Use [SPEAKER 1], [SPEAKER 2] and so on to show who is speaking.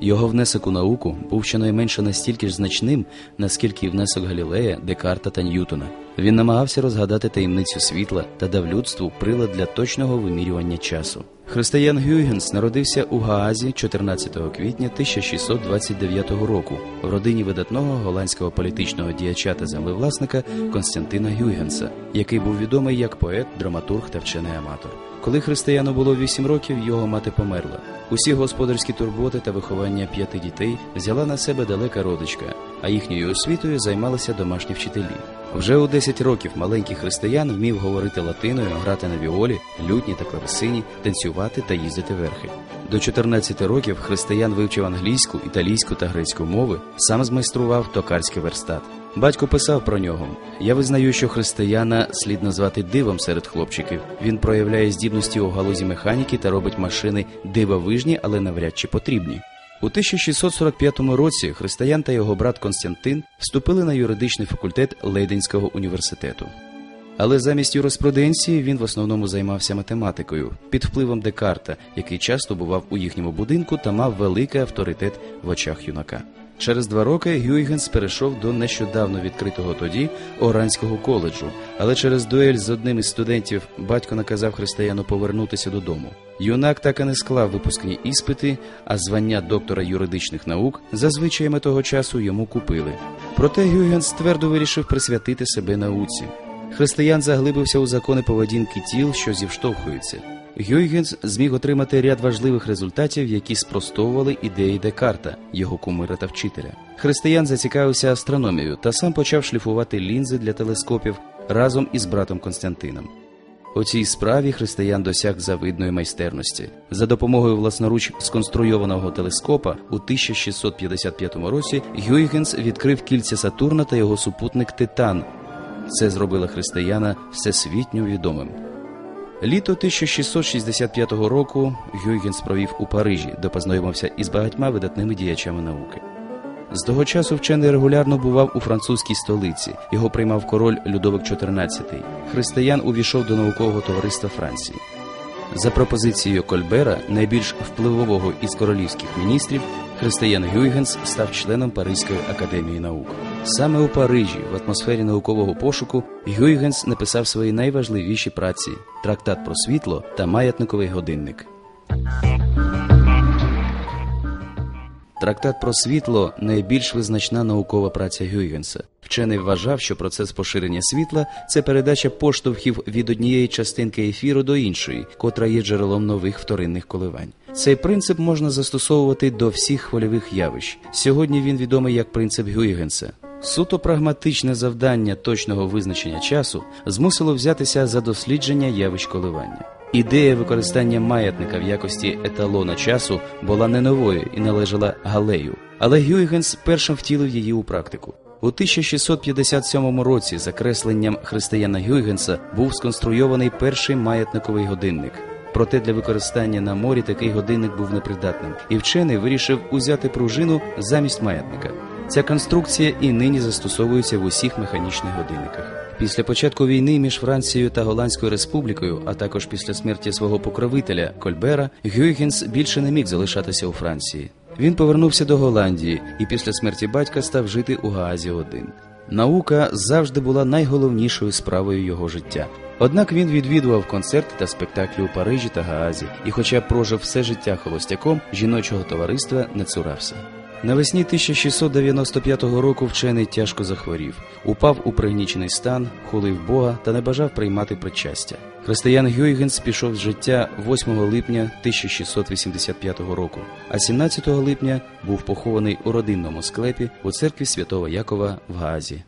[SPEAKER 1] Його внесок у науку був щонайменше настільки ж значним, наскільки і внесок Галілея, Декарта та Ньютона. Він намагався розгадати таємницю світла та дав людству прилад для точного вимірювання часу. Християн Гюйгенс народився у Гаазі 14 квітня 1629 року в родині видатного голландського політичного діяча та землевласника Константина Гюйгенса, який був відомий як поет, драматург та вчений аматор. Коли християну було 8 років, його мати померла. Усі господарські турботи та виховання п'яти дітей взяла на себе далека родичка, а їхньою освітою займалися домашні вчителі. Вже у 10 років маленький християн вмів говорити латиною, грати на віолі, лютні та клавесині, танцювати та їздити верхи. До 14 років християн вивчив англійську, італійську та грецьку мови, сам змайстрував токарський верстат. Батько писав про нього: Я визнаю, що християна слід назвати дивом серед хлопчиків. Він проявляє здібності у галузі механіки та робить машини дивовижні, але навряд чи потрібні. У 1645 році християн та його брат Константин вступили на юридичний факультет Лейденського університету. Але замість юриспруденції він в основному займався математикою під впливом Декарта, який часто бував у їхньому будинку та мав великий авторитет в очах юнака. Через два роки Гюйгенс перейшов до нещодавно відкритого тоді Оранського коледжу, але через дуель з одним із студентів батько наказав християну повернутися додому. Юнак так і не склав випускні іспити, а звання доктора юридичних наук за звичаями того часу йому купили. Проте Гюйгенс твердо вирішив присвятити себе науці. Християн заглибився у закони поведінки тіл, що зівштовхуються. Гюйгенс зміг отримати ряд важливих результатів, які спростовували ідеї Декарта, його кумира та вчителя. Християн зацікавився астрономією та сам почав шліфувати лінзи для телескопів разом із братом Константином. У цій справі християн досяг завидної майстерності. За допомогою власноруч сконструйованого телескопа у 1655 році Гюйгенс відкрив кільця Сатурна та його супутник Титан. Це зробило християна всесвітньо відомим. Літо 1665 року Гюйгенс провів у Парижі, де познайомився із багатьма видатними діячами науки. З того часу вчений регулярно бував у французькій столиці. Його приймав король Людовик XIV. Християн увійшов до наукового товариства Франції. За пропозицією Кольбера, найбільш впливового із королівських міністрів, християн Гюйгенс став членом Паризької академії наук. Саме у Парижі, в атмосфері наукового пошуку, Гюйгенс написав свої найважливіші праці трактат про світло та маятниковий годинник. Трактат про світло найбільш визначна наукова праця Гюйгенса. Вчений вважав, що процес поширення світла це передача поштовхів від однієї частинки ефіру до іншої, котра є джерелом нових вторинних коливань. Цей принцип можна застосовувати до всіх хвильових явищ. Сьогодні він відомий як принцип Гюйгенса. Суто прагматичне завдання точного визначення часу змусило взятися за дослідження явищ коливання. Ідея використання маятника в якості еталона часу була не новою і належала Галею, але Гюйгенс першим втілив її у практику. У 1657 році за кресленням християна Гюйгенса був сконструйований перший маятниковий годинник. Проте для використання на морі такий годинник був непридатним, і вчений вирішив узяти пружину замість маятника. Ця конструкція і нині застосовується в усіх механічних годинниках. Після початку війни між Францією та Голландською республікою, а також після смерті свого покровителя Кольбера, Гюйгенс більше не міг залишатися у Франції. Він повернувся до Голландії і після смерті батька став жити у Гаазі один. Наука завжди була найголовнішою справою його життя. Однак він відвідував концерти та спектаклі у Парижі та Гаазі, і, хоча прожив все життя холостяком, жіночого товариства не цурався. Навесні 1695 року вчений тяжко захворів, упав у пригнічений стан, хулив Бога та не бажав приймати причастя. Християн Гюйгенс пішов з життя 8 липня 1685 року, а 17 липня був похований у родинному склепі у церкві святого Якова в Гаазі.